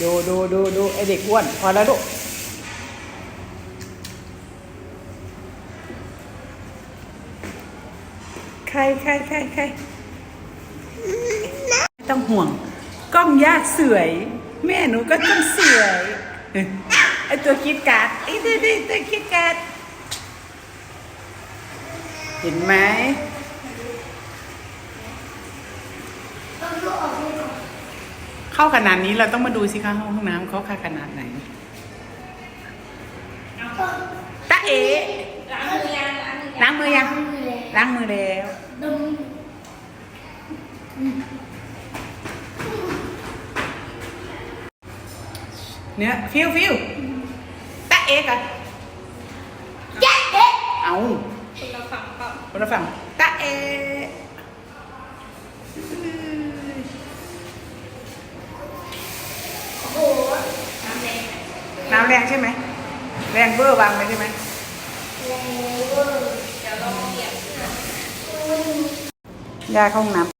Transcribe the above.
ดูดูดูดูไอเด็กอ้วนพอแล้วลูกใครใครใครใครต้องห่วง กล้องยากสวย แม่หนูก็ต้องสวยไอตัวคิดการ์ดไอตัวนี้ตัวคิดการ์ดเห็นไหม เข้าขนาดนี้เราต้องมาดูสิคะห้องน้ำเขาเข้าขนาดไหนตาเอ๋ล้างมือยังล้างมือยังล้างมือยังล้างมือแล้วดมเนื้อฟิวฟิวตาเอ๋กันแจ๊ะเอ๊ะเอาคนละฝั่งเปล่าคนละฝั่งตาเอ๋ โอ้โหน้ำแดง น้ำแรงใช่ไหม แรงเบอร์วางไปใช่ไหมแรงเวอร์เดี๋ยวลองเปลี่ยนเสื้อยาเข้าห้องน้ำ